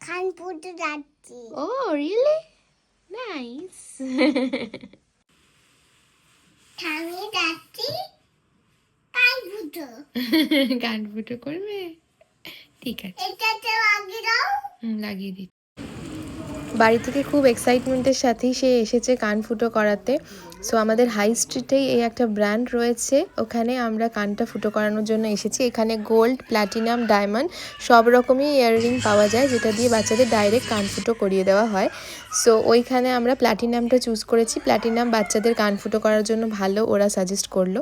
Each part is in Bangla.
কানপুরে যাচ্ছি ও রিয়েলি নাইস আমি যাচ্ছি কানপুরে গান ফুটো করবে? ঠিক আছে। এটাতে লাগিয়ে দাও। হুম, লাগিয়ে দিই বাড়ি থেকে খুব এক্সাইটমেন্টের সাথেই সে এসেছে কান ফুটো করাতে। সো আমাদের হাই স্ট্রিটেই এই একটা ব্র্যান্ড রয়েছে, ওখানে আমরা কানটা ফুটো করানোর জন্য এসেছি। এখানে গোল্ড প্ল্যাটিনাম ডায়মন্ড সব রকমই ইয়াররিং পাওয়া যায়, যেটা দিয়ে বাচ্চাদের ডাইরেক্ট কান ফুটো করিয়ে দেওয়া হয়। সো ওইখানে আমরা প্ল্যাটিনামটা চুজ করেছি। প্ল্যাটিনাম বাচ্চাদের কান ফুটো করার জন্য ভালো ওরা সাজেস্ট করল।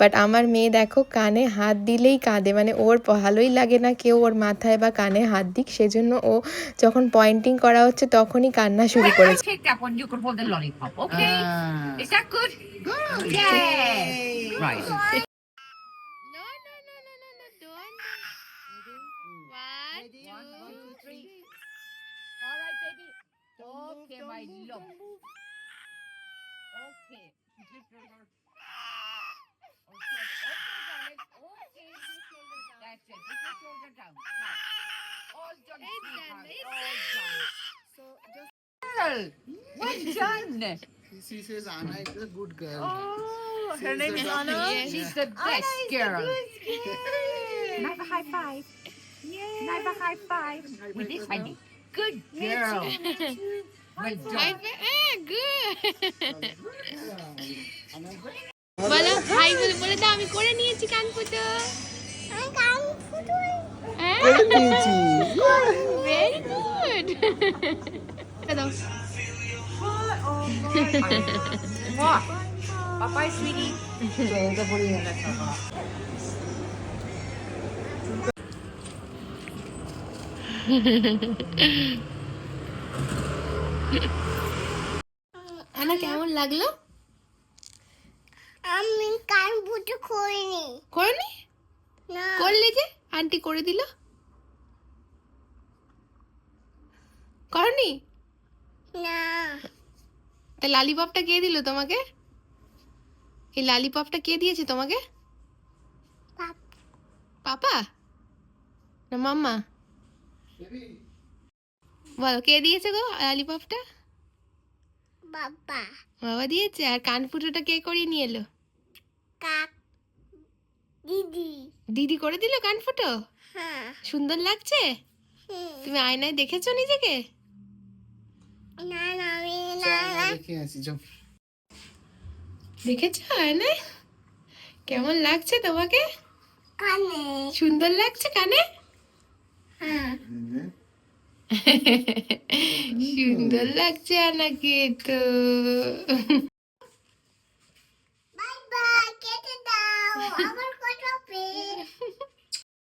বাট আমার মেয়ে দেখো, কানে হাত দিলেই কাঁদে। মানে ওর ভালোই লাগে না কেউ ওর মাথায় বা কানে হাত দিক। সেজন্য ও যখন পয়েন্টিং করা হচ্ছে তখনই কান্না শুরু করেছে okay? Ah. Right. Right, my love. Okay. That's it. Lift your shoulder down. Now. All done, It's done, it's All done. Girl, well done. She says Anna is a good girl. Oh, her She's name the is best. Anna. Yes. She's the best girl. Can I have a high five? Can I have a high five? With this handy. Good girl. Well High done. five. Ah, good. বলো হাই বলে বলে দাও আমি করে নিয়েছি কান ফুটো আমি কানপুরে হ্যাঁ করে নিয়েছি। ভেরি গুড দাও What? Bye-bye, sweetie. আনা কেমন লাগল? আমি কানপুরে করিনি। করনি? না। করলে যে? আন্টি করে দিল? করনি? তা লালিপপটা কে দিল তোমাকে? এই লালিপপটা কে দিয়েছে তোমাকে? পাপা। না মাম্মা? বলো কে দিয়েছে গো লালিপপটা? বাবা। বাবা দিয়েছে? আর কান ফুটোটা কে করিয়ে নিয়ে এলো? কাক। দিদি। দিদি করে দিল কান ফুটো? হ্যাঁ। সুন্দর লাগছে? তুমি আয়নায় দেখেছ নিজেকে? না না আমি দেখে আসি। দেখেছ আয়নায় কেমন লাগছে তোমাকে? কানে। সুন্দর লাগছে কানে? হ্যাঁ। সুন্দর লাগছে আনাকে তো।